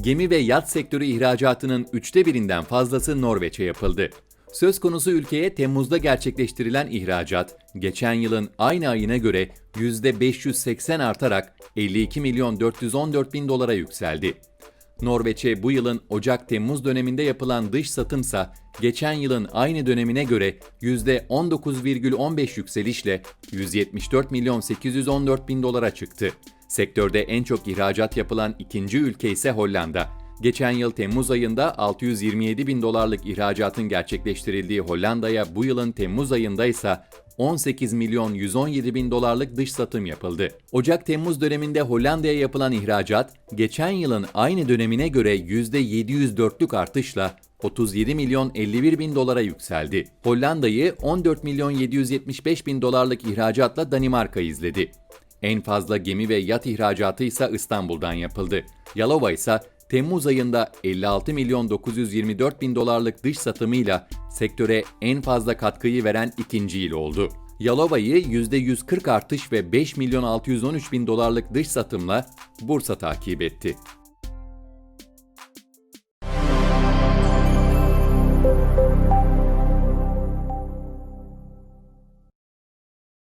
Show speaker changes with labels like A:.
A: Gemi ve yat sektörü ihracatının üçte birinden fazlası Norveç'e yapıldı. Söz konusu ülkeye Temmuz'da gerçekleştirilen ihracat, geçen yılın aynı ayına göre %580 artarak 52 milyon 414 bin dolara yükseldi. Norveç'e bu yılın Ocak-Temmuz döneminde yapılan dış satımsa geçen yılın aynı dönemine göre %19,15 yükselişle 174 milyon 814 bin dolara çıktı. Sektörde en çok ihracat yapılan ikinci ülke ise Hollanda. Geçen yıl Temmuz ayında 627 bin dolarlık ihracatın gerçekleştirildiği Hollanda'ya bu yılın Temmuz ayında ise 18 milyon 117 bin dolarlık dış satım yapıldı. Ocak-Temmuz döneminde Hollanda'ya yapılan ihracat, geçen yılın aynı dönemine göre %704'lük artışla 37 milyon 51 bin dolara yükseldi. Hollanda'yı 14 milyon 775 bin dolarlık ihracatla Danimarka izledi. En fazla gemi ve yat ihracatı ise İstanbul'dan yapıldı. Yalova ise Temmuz ayında 56 milyon 924 bin dolarlık dış satımıyla sektöre en fazla katkıyı veren ikinci il oldu. Yalova'yı %140 artış ve 5 milyon 613 bin dolarlık dış satımla Bursa takip etti.